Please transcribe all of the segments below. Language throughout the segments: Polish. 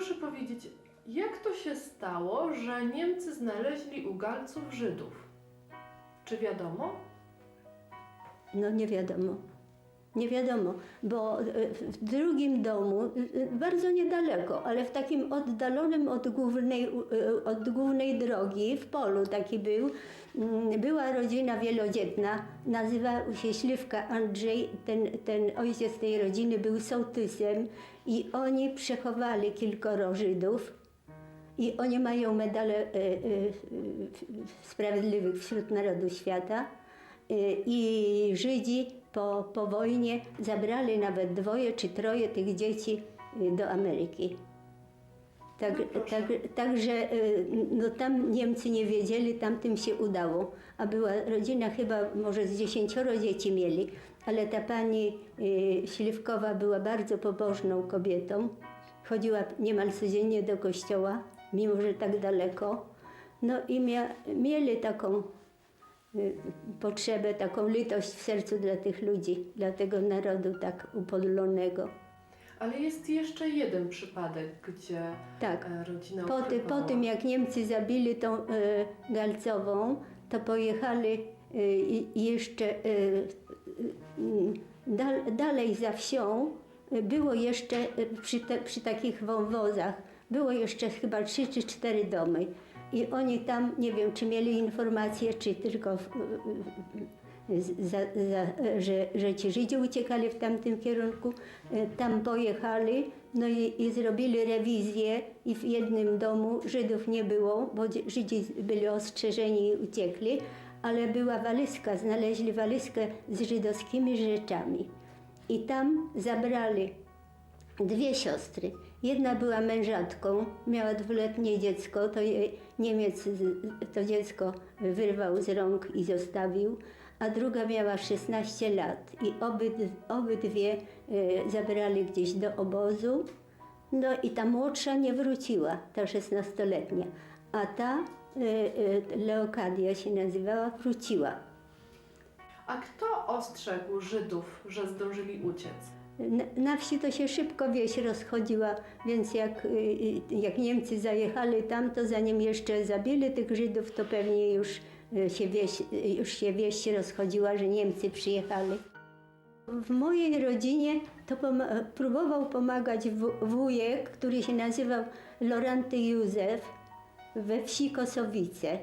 proszę powiedzieć, jak to się stało, że Niemcy znaleźli u Galców Żydów? Czy wiadomo? No nie wiadomo. Nie wiadomo, bo e, w drugim domu, e, bardzo niedaleko, ale w takim oddalonym od głównej, e, od głównej drogi, w polu taki był, mm, była rodzina wielodzietna, nazywał się Śliwka Andrzej, ten, ten ojciec tej rodziny był sołtysem i oni przechowali kilkoro Żydów. I oni mają medale e, e, e, sprawiedliwych wśród narodu świata. E, I Żydzi po, po wojnie zabrali nawet dwoje czy troje tych dzieci e, do Ameryki. Tak, No tak, także e, no tam Niemcy nie wiedzieli, tamtym się udało. A była rodzina chyba może z dziesięcioro dzieci mieli, ale ta pani e, Śliwkowa była bardzo pobożną kobietą. Chodziła niemal codziennie do kościoła, mimo że tak daleko. No i mia, mieli taką y, potrzebę, taką litość w sercu dla tych ludzi, dla tego narodu tak upodlonego. Ale jest jeszcze jeden przypadek, gdzie Tak. e, rodzina Po, ty, po tym, jak Niemcy zabili tą y, Galcową, to pojechali y, i jeszcze y, y, y, dal, dalej za wsią. y, Było jeszcze y, przy, te, przy takich wąwozach, było jeszcze chyba trzy czy cztery domy. I oni tam, nie wiem, czy mieli informację, czy tylko, w, za, za, że, że ci Żydzi uciekali w tamtym kierunku, y, tam pojechali, no i, i zrobili rewizję i w jednym domu Żydów nie było, bo dzi- Żydzi byli ostrzeżeni i uciekli, ale była walizka, znaleźli walizkę z żydowskimi rzeczami. I tam zabrali dwie siostry. Jedna była mężatką, miała dwuletnie dziecko, to jej Niemiec to dziecko wyrwał z rąk i zostawił, a druga miała 16 lat i obyd, obydwie e, zabrali gdzieś do obozu. No i ta młodsza nie wróciła, ta 16-letnia, a ta e, e, Leokadia się nazywała, wróciła. A kto ostrzegł Żydów, że zdążyli uciec? Na, wsi to się szybko wieś rozchodziła, więc jak, y, y, jak Niemcy zajechali tam, to zanim jeszcze zabili tych Żydów, to pewnie już y, się wieś, już się wieś rozchodziła, że Niemcy przyjechali. W mojej rodzinie to pom- próbował pomagać wujek, który się nazywał Loranty Józef we wsi Kosowice.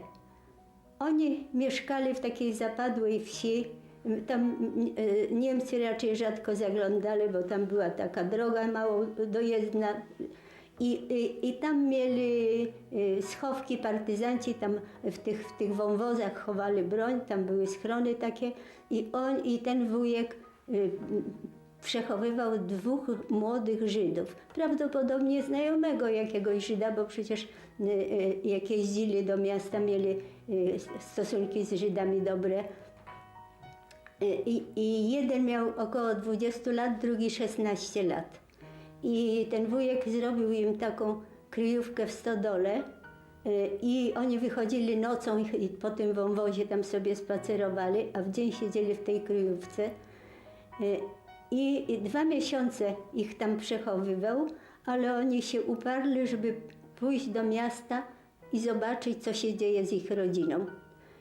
Oni mieszkali w takiej zapadłej wsi. Tam e, Niemcy raczej rzadko zaglądali, bo tam była taka droga mało dojezdna. I, i, I tam mieli e, schowki partyzanci, tam w tych, w tych wąwozach chowali broń, tam były schrony takie. I on i ten wujek przechowywał dwóch młodych Żydów. Prawdopodobnie znajomego jakiegoś Żyda, bo przecież y, y, jak jeździli do miasta, mieli y, stosunki z Żydami dobre. Y, I, I jeden miał około 20 lat, drugi 16 lat. I ten wujek zrobił im taką kryjówkę w stodole. y, I oni wychodzili nocą i po tym wąwozie tam sobie spacerowali, a w dzień siedzieli w tej kryjówce. I i dwa miesiące ich tam przechowywał, ale oni się uparli, żeby pójść do miasta i zobaczyć, co się dzieje z ich rodziną.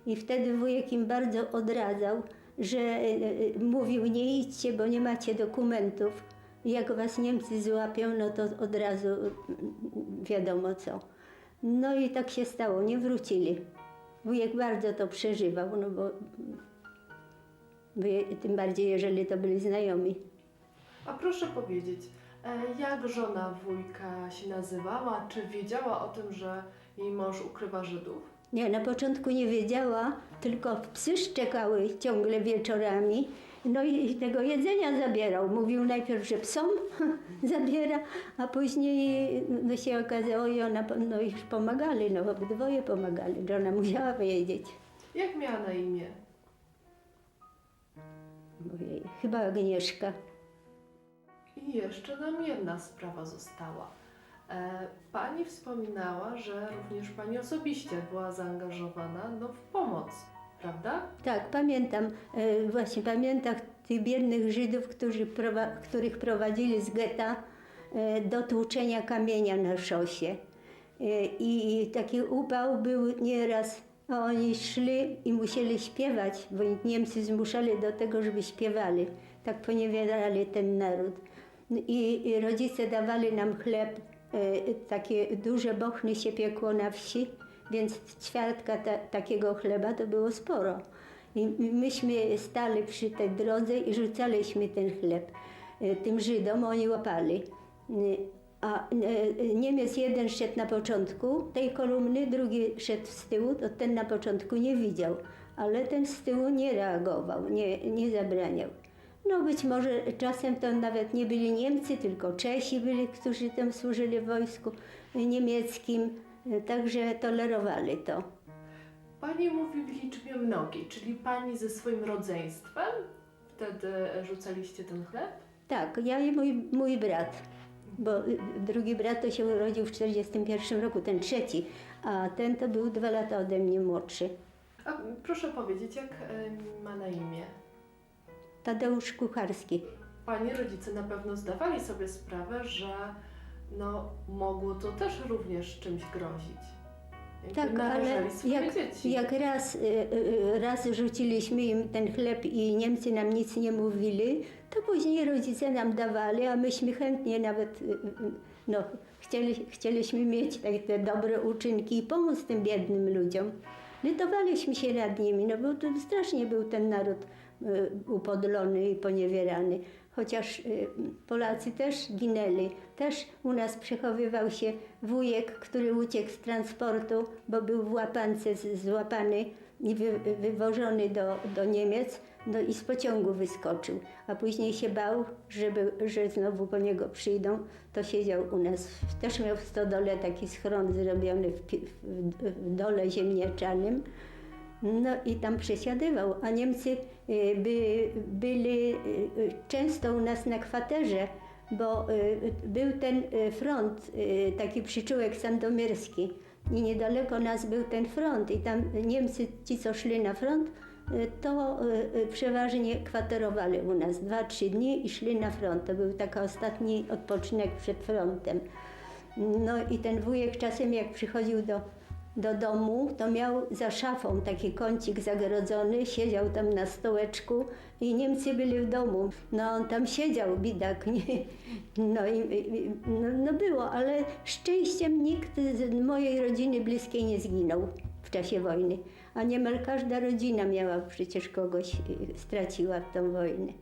I wtedy wujek im bardzo odradzał, że y, y, mówił, nie idźcie, bo nie macie dokumentów. Jak was Niemcy złapią, no to od razu y, wiadomo co. No i tak się stało, nie wrócili. Wujek bardzo to przeżywał, no bo tym bardziej, jeżeli to byli znajomi. A proszę powiedzieć, e, jak żona wujka się nazywała? Czy wiedziała o tym, że jej mąż ukrywa Żydów? Nie, na początku nie wiedziała, tylko psy szczekały ciągle wieczorami. No i tego jedzenia zabierał. Mówił najpierw, że psom zabiera, a później no się okazało i ona, no już pomagali, no obydwoje pomagali. Żona musiała wiedzieć. Jak miała na imię? Ojej, chyba Agnieszka. I jeszcze nam jedna sprawa została. E, Pani wspominała, że również Pani osobiście była zaangażowana no, w pomoc, prawda? Tak, pamiętam, e, właśnie pamiętam tych biednych Żydów, którzy których prowadzili z getta. e, do tłuczenia kamienia na szosie. I taki upał był nieraz, a oni szli i musieli śpiewać, bo Niemcy zmuszali do tego, żeby śpiewali. Tak poniewierali ten naród. I, i rodzice dawali nam chleb, takie duże bochny się piekło na wsi, więc ćwiartka ta, takiego chleba to było sporo. I myśmy stali przy tej drodze i rzucaliśmy ten chleb e, tym Żydom, oni łapali. E, A e, Niemiec jeden szedł na początku tej kolumny, drugi szedł z tyłu, to ten na początku nie widział, ale ten z tyłu nie reagował, nie, nie zabraniał. No być może czasem to nawet nie byli Niemcy, tylko Czesi byli, którzy tam służyli w wojsku niemieckim, także tolerowali to. Pani mówi w liczbie mnogiej, czyli pani ze swoim rodzeństwem wtedy rzucaliście ten chleb? Tak, ja i mój, mój brat, bo drugi brat to się urodził w 1941 roku, ten trzeci, a ten to był dwa lata ode mnie młodszy. A proszę powiedzieć, jak ma na imię? Tadeusz Kucharski. Pani rodzice na pewno zdawali sobie sprawę, że no, mogło to też również czymś grozić. Tak, ale jak, dzieci. jak raz, y, y, raz rzuciliśmy im ten chleb i Niemcy nam nic nie mówili, to później rodzice nam dawali, a myśmy chętnie nawet, y, y, no, chcieli, chcieliśmy mieć tak, te dobre uczynki i pomóc tym biednym ludziom. Litowaliśmy się nad nimi, no bo to strasznie był ten naród y, upodlony i poniewierany. Chociaż y, Polacy też ginęli. Też u nas przechowywał się wujek, który uciekł z transportu, bo był w łapance złapany i wy, wywożony do, do Niemiec. No i z pociągu wyskoczył, a później się bał, żeby, że znowu po niego przyjdą. To siedział u nas, też miał w stodole taki schron zrobiony w, w, w dole ziemniaczanym. No i tam przesiadywał, a Niemcy y, by, byli y, y, często u nas na kwaterze, bo był ten front, taki przyczółek sandomierski i niedaleko nas był ten front i tam Niemcy, ci co szli na front, to przeważnie kwaterowali u nas dwa, trzy dni i szli na front. To był taki ostatni odpoczynek przed frontem. No i ten wujek czasem jak przychodził do, do domu, to miał za szafą taki kącik zagrodzony, siedział tam na stołeczku i Niemcy byli w domu. No on tam siedział, bidak, nie? No i no, no było, ale szczęściem nikt z mojej rodziny bliskiej nie zginął w czasie wojny. A niemal każda rodzina miała przecież kogoś, y, straciła w tą wojnę.